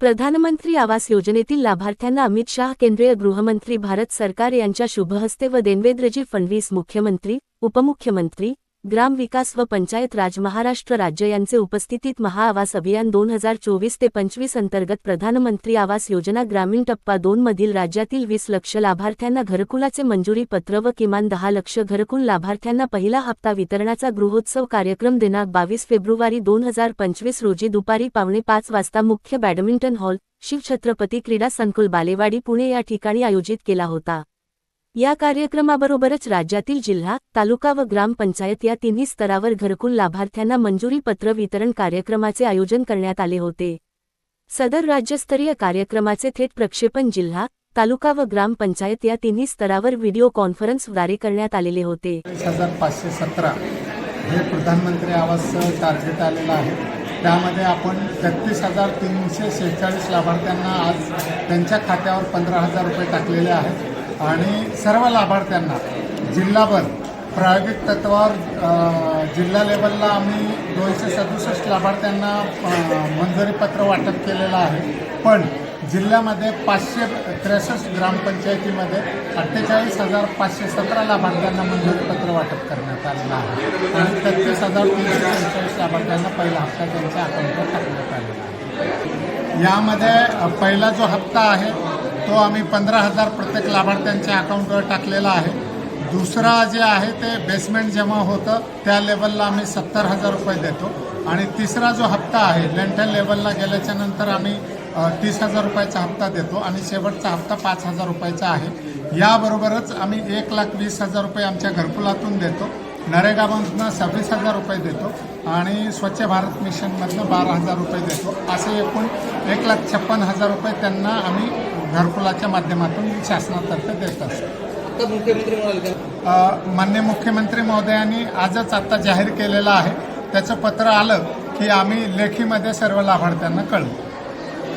प्रधानमंत्री आवास योजनेतील लाभार्थ्यांना अमित शाह केंद्रीय गृहमंत्री भारत सरकार यांच्या शुभहस्ते व देवेंद्रजी फडणवीस मुख्यमंत्री उपमुख्यमंत्री ग्राम विकास व पंचायत राज महाराष्ट्र राज्य यांचे उपस्थितीत महाआवास अभियान दोन हजार चोवीस ते पंचवीस अंतर्गत प्रधानमंत्री आवास योजना ग्रामीण टप्पा दोन मधील राज्यातील वीस लक्ष लाभार्थ्यांना घरकुलाचे मंजुरी पत्र व किमान दहा लक्ष घरकुल लाभार्थ्यांना पहिला हप्ता वितरणाचा गृहोत्सव कार्यक्रम दिनांक बावीस फेब्रुवारी दोन हजार पंचवीस रोजी दुपारी पावणे पाच वाजता मुख्य बॅडमिंटन हॉल शिवछत्रपती क्रीडा संकुल बालेवाडी पुणे या ठिकाणी आयोजित केला होता. या कार्यक्रमाबरोबरच राज्यातील जिल्हा तालुका व ग्रामपंचायत या तिन्ही स्तरावर घरकुल लाभार्थ्यांना मंजुरी पत्र वितरण कार्यक्रमाचे आयोजन करण्यात आले होते. सदर राज्यस्तरीय कार्यक्रमाचे थेट प्रक्षेपण जिल्हा तालुका व ग्रामपंचायत या तिन्ही स्तरावर व्हिडिओ कॉन्फरन्सद्वारे करण्यात आलेले होते. पाचशे सतरा हे प्रधानमंत्री आवास टार्गेट आलेलं आहे. त्यामध्ये आपण तेहतीस हजार तीनशे शेहेचाळीस लाभार्थ्यांना आज त्यांच्या खात्यावर पंधरा हजार रुपये टाकलेले आहेत. आणि सर्व लाभार्थ्यांना जिल्हाभर प्रायोगिक तत्वावर जिल्हा लेवलला आम्ही दोनशे सदुसष्ट लाभार्थ्यांना मंजुरीपत्र वाटप केलेलं आहे. पण जिल्ह्यामध्ये पाचशे त्रेसष्ट ग्रामपंचायतीमध्ये अठ्ठेचाळीस हजार पाचशे सतरा लाभार्थ्यांना मंजुरीपत्र वाटप करण्यात आलेलं आहे. आणि तेहतीस हजार तीनशे पंचेचाळीस लाभार्थ्यांना पहिला हप्ता त्यांच्या अकाउंटवर टाकण्यात आलेला आहे. यामध्ये पहिला जो हप्ता आहे तो आम्ही पंधरा हजार प्रत्येक लाभार्थ्यांच्या अकाउंटवर टाकलेला आहे. दुसरा जे आहे ते बेसमेंट जमा होतं त्या लेवलला आम्ही सत्तर हजार रुपये देतो. आणि तिसरा जो हप्ता आहे लेंटल लेवलला गेल्याच्यानंतर आम्ही तीस हजार रुपयाचा हप्ता देतो आणि शेवटचा हप्ता पाच हजार रुपयाचा आहे. याबरोबरच आम्ही एक लाख वीस हजार रुपये आमच्या घरकुलातून देतो. नरेगामधनं सव्वीस हजार रुपये देतो आणि स्वच्छ भारत मिशनमधनं बारा हजार रुपये देतो. असे एकूण एक लाख छप्पन हजार रुपये त्यांना आम्ही घरकुलाच्या माध्यमातून शासनातर्फे देत असतो. आता मुख्यमंत्री महोदयांनी आजच आता जाहीर केलेलं आहे. त्याचं पत्र आलं की आम्ही लेखीमध्ये सर्व लाभार्थ्यांना कळवू.